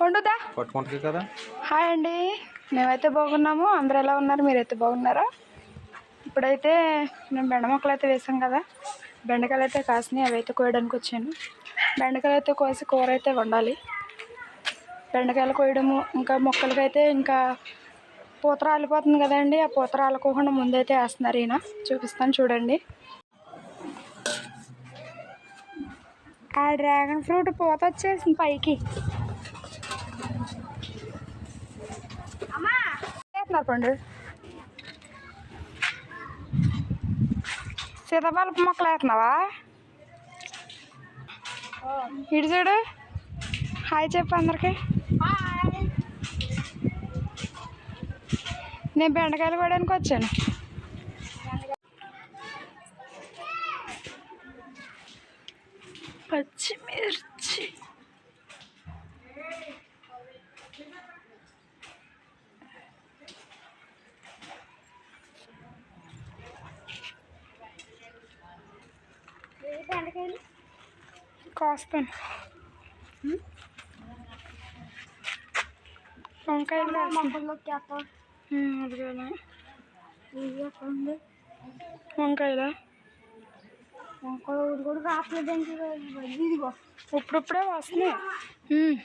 పండుదా? పట్టుకుంటుంది కదా? హాయ్ అండి. మేమైతే బాగున్నాము. అందరు ఎలా ఉన్నారు? మీరైతే బాగున్నారా? ఇప్పుడైతే మేము బెండ మొక్కలు అయితే వేసాం కదా. బెండకాయలు అయితే కాసినాయి. అవి అయితే కోయడానికి వచ్చాను. బెండకాయలు అయితే కోసి కూర అయితే వండాలి. బెండకాయలు కోయడము ఇంకా మొక్కలకైతే ఇంకా పూత రాలిపోతుంది కదండి ఆ పూత రాలుకోకుండా ముందైతే వేస్తున్నారు ఈయన. చూపిస్తాను చూడండి. ఆ డ్రాగన్ ఫ్రూట్ పూత వచ్చేసింది పైకి. పండు. మొక్కలు వేస్తున్నావా? ఇటు చూడు. హాయ్ చెప్పు అందరికి. నేను బెండకాయలు కోయడానికి వచ్చాను పచ్చిమిర్చి కోస్తాను వంకాయలు కోస్తాను. ఉమ్, అదిగోనా. వంకాయలా ఇప్పుడిప్పుడే వస్తున్నాయి ఉమ్.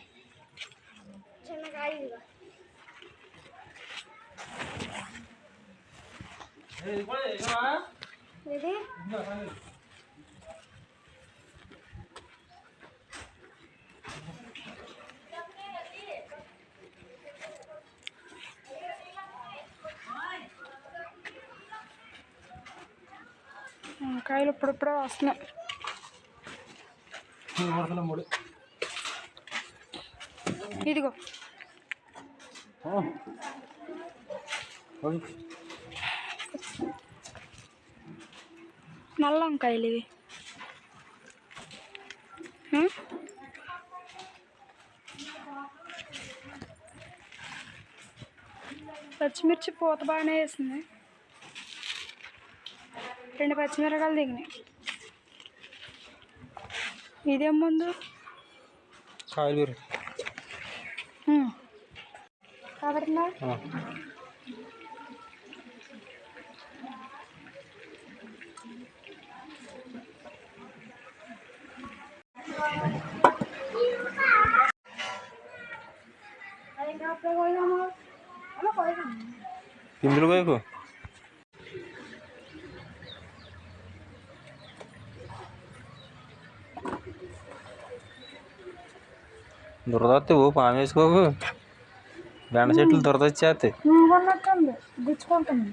వంకాయలు ఇప్పుడిప్పుడే వస్తున్నాయి. ఇదిగో. నల్ల వంకాయలు ఇవి. పచ్చిమిర్చి పూత బాగానే వేసింది. రెండు పచ్చిమిరకాయలు దిగినాయి ఇదేం ముందు కాయలు వేరు కాబడుతుందా ఇందులో పోయకు దురదత్తి ఓ పాము వేసుకోకు బెండ చెట్లు దురద వచ్చేస్తాయి ఉన్నట్టుంది గుచ్చుకుంటుంది.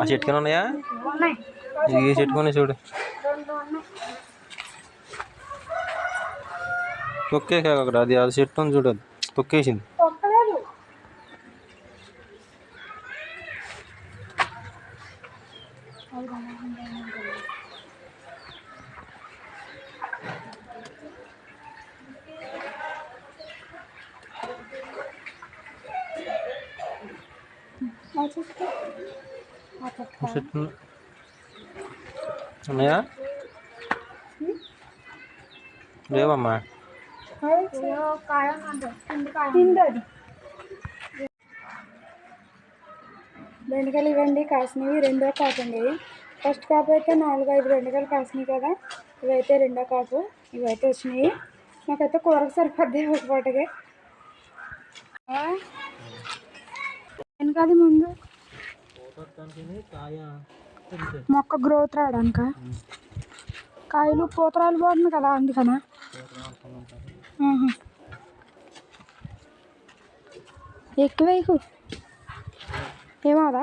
ఆ చెట్టుకనే ఉన్నాయా? ఇది చెట్టుకొని చూడు. రెండు ఉన్నాయి. తొక్కే అక్కడ. అది అది చెట్టు ఉంది చూడు. అది తొక్కేసింది తొక్కలేదు ఆ చెట్టు చెట్లు ఉన్నాయా? లేవమ్మా. బెండకాయలు ఇవ్వండి కాసినవి రెండో కాపు అండి. ఫస్ట్ కాపు అయితే నాలుగు ఐదు బెండకాయలు కాసినాయి కదా. ఇవైతే రెండో కాపు ఇవైతే వచ్చినాయి నాకైతే కూరకు సరిపోద్ది ఒక పూటకి వెనకాది ముందు? మొక్క గ్రోత్ రావడానిక? కాయలు పూతరాలు పోతుంది కదా అందుకనా? ఎక్కువ వేయకు. ఏమవుదా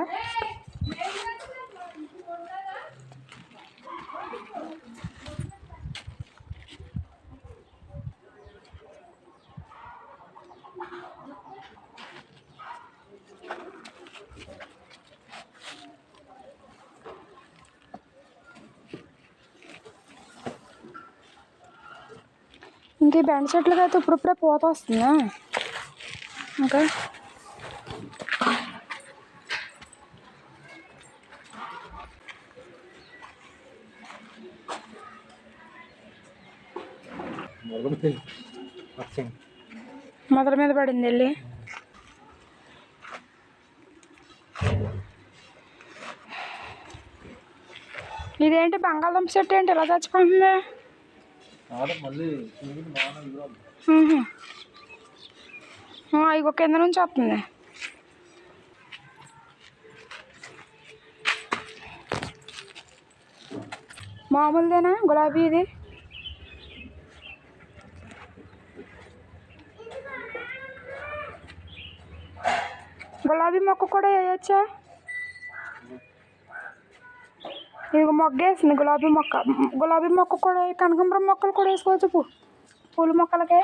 ఇంక ఈ బెండ చెట్లకి అయితే ఇప్పుడిప్పుడే పోత వస్తుందా ఇంకా? మొదల మీద పడింది వెళ్ళి. ఇదేంటి బంగాళదుంప చెట్టు ఏంటి? ఇలా చచ్చిపోతుంది ఇగో కింద నుంచి వస్తుంది. మామూలుదేనా? గులాబీ ఇది? గులాబీ మొక్క కూడా వేయచ్చా? ఇది మొగ్గ వేసింది గులాబీ మొక్క. గులాబీ మొక్క కూడా కనకాంబరం మొక్కలు కూడా వేసుకోవచ్చు పూ. పూల మొక్కలకే.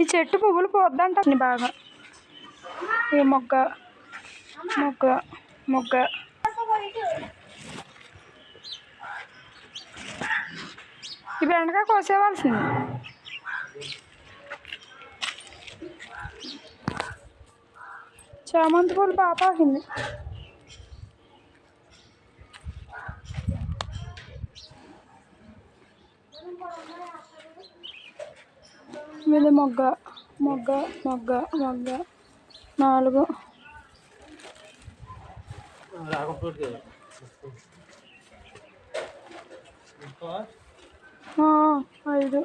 ఈ చెట్టు పువ్వులు పోద్దంట బాగా. ఈ మొగ్గ మొగ్గ మొగ్గ. ఈ బెండకాయ కోసేవాల్సింది. చామంతి పూలు పాపాకింది పాకింది. ఇది మొగ్గ మొగ్గ మొగ్గ మొగ్గ. నాలుగు. ఐదు ఆ.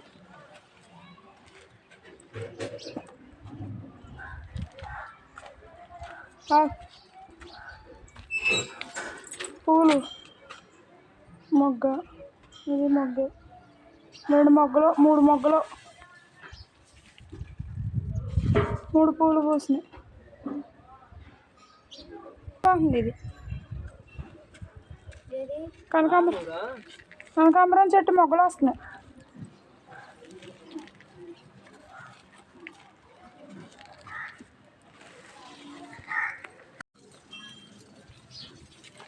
పూలు. మొగ్గ. ఇది మొగ్గ. రెండు మొగ్గలు మూడు మొగ్గలు. మూడు పూలు పూసినాయి. బాగుంది ఇది. కనకాంబరం. కనకాంబరం చెట్టు మొగ్గలు వస్తున్నాయి.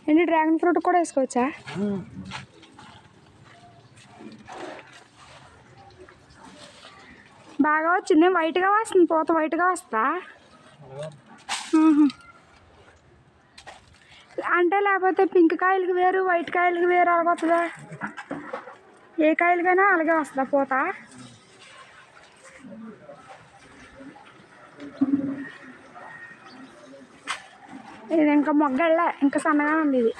ఏంటి డ్రాగన్ ఫ్రూట్ కూడా వేసుకోవచ్చా? బాగా వచ్చింది. వైట్గా వస్తుంది పూత వైట్గా వస్తా. అంటే లేకపోతే పింక్ కాయలకి వేరు వైట్ కాయలకి వేరు అలాగ వస్తుందా? ఏ కాయలకైనా అలాగే వస్తుందా పోతా? ఇది ఇంకా మొగ్గళ్ళే ఇంకా సన్నగా ఉంది ఇది.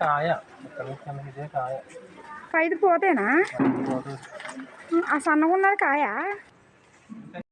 కాయ కాయ పైది పోతేనా? ఆ సన్నగా ఉన్నది కాయ?